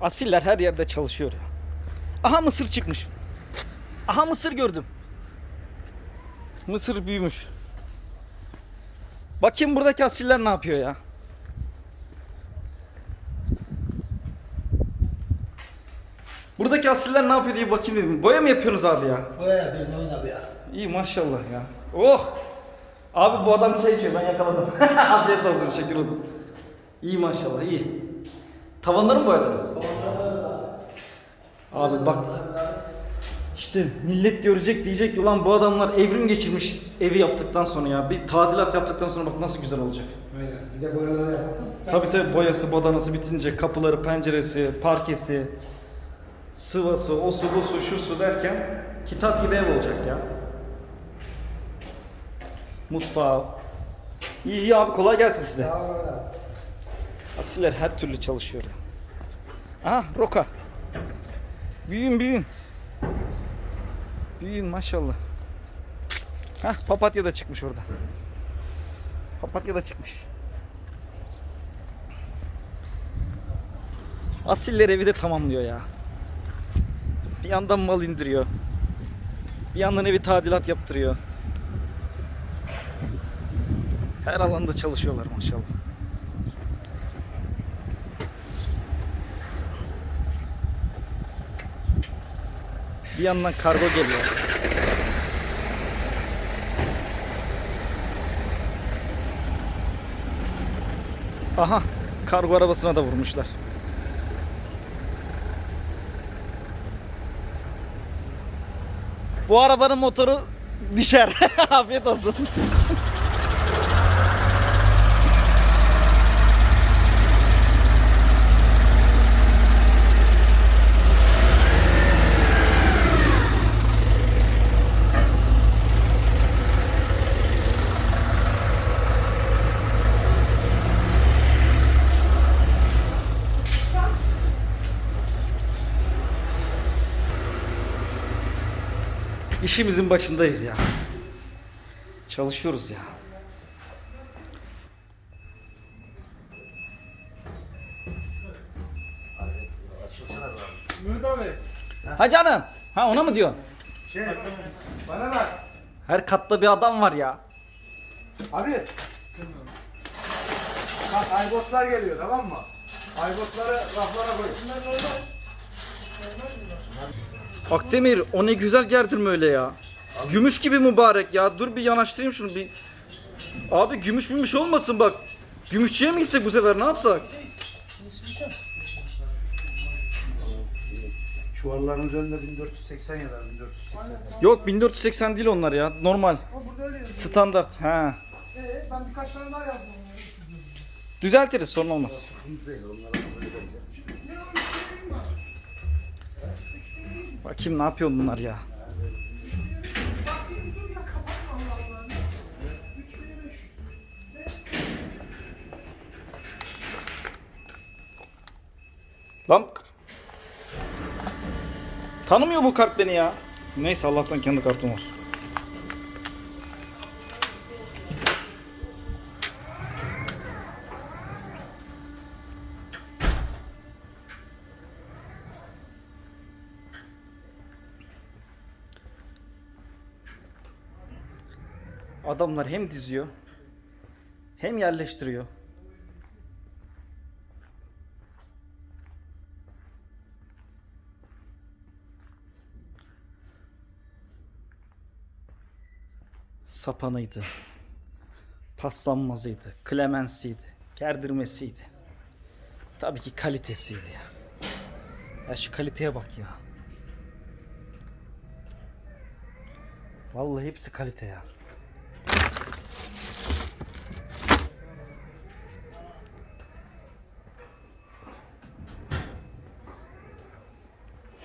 Asiller her yerde çalışıyor ya. Aha mısır çıkmış. Aha mısır gördüm. Mısır büyümüş. Bakayım buradaki asiller ne yapıyor ya. Buradaki asiller ne yapıyor diye bakayım dedim. Boya mı yapıyorsunuz abi ya? Boya yapıyoruz Mehmet abi ya. İyi maşallah ya. Oh! Abi bu adam çay içiyor ben yakaladım. Afiyet olsun şeker olsun. İyi maşallah iyi. Tavanları mı boyadınız? Abi bak. İşte millet görecek diyecek ki ulan bu adamlar evrim geçirmiş evi yaptıktan sonra ya. Bir tadilat yaptıktan sonra bak nasıl güzel olacak. Aynen. Bir de boyaları yapsın. Tabi tabi boyası badanası bitince kapıları penceresi parkesi sıvası o su bu su şu su derken kitap gibi ev olacak ya. Mutfağı. İyi iyi abi kolay gelsin size. Sağ ol Mehmet abi. Asiller her türlü çalışıyor. Aha roka. Büyüyün büyüyün. Büyüyün maşallah. Hah papatya da çıkmış orada. Papatya da çıkmış. Asiller evi de tamamlıyor ya. Bir yandan mal indiriyor. Bir yandan evi tadilat yaptırıyor. Her alanda çalışıyorlar maşallah. Bir yandan kargo geliyor. Aha kargo arabasına da vurmuşlar. Bu arabanın motoru düşer. Afiyet olsun. İşimizin başındayız ya. Çalışıyoruz ya. Mehmet abi. Ha canım. Ha ona mı diyorsun? Şey. Bana bak. Her katta bir adam var ya. Abi. Bak aybotlar geliyor tamam mı? Aybotları raflara koy. Akdemir o ne güzel gerdirme öyle ya. Gümüş gibi mübarek ya. Dur bir yanaştırayım şunu bir. Abi gümüş gümüş olmasın bak. Gümüşçüye mi gitsek bu sefer ne yapsak? Çuvalların üzerinde 1480 yazar 1480. Yok 1480 değil onlar ya. Normal. Ama burada öyle yazıyor. Standart. Ha. Ee, ben birkaç tane daha yazdım. Düzeltiriz sorun olmaz. Ne o üç vereyim mi? Bakayım ne yapıyor bunlar ya. Bakayım dur ya kapatma Allah Allah. Ne? 3500. Lan Tanımıyor bu kart beni ya. Neyse Allah'tan kendi kartım var. Adamlar hem diziyor hem yerleştiriyor. sapanıydı. Paslanmazıydı. Klemensiydi. Gerdirmesiydi. Tabii ki kalitesiydi ya. Ya şu kaliteye bak ya. Vallahi hepsi kalite ya.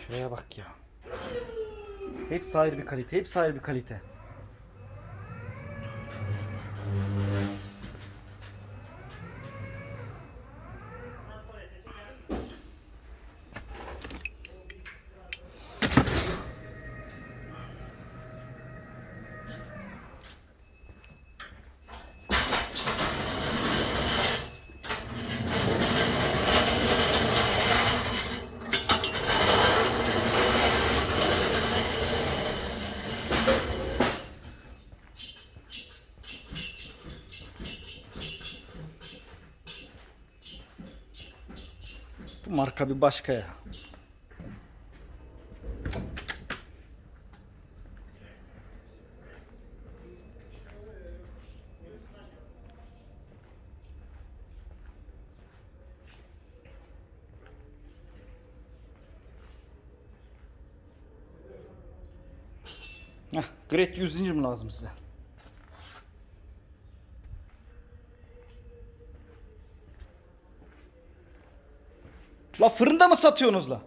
Şuraya bak ya. Hepsi ayrı bir kalite, hepsi ayrı bir kalite. Marka bir başka ya. Heh, Great 100 zincir mi lazım size? La fırında mı satıyorsunuz la?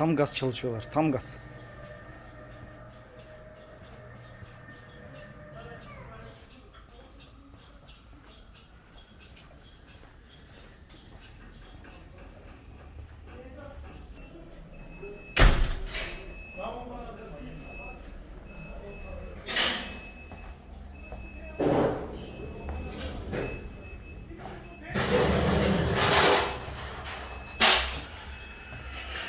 Tam gaz çalışıyorlar. Tam gaz.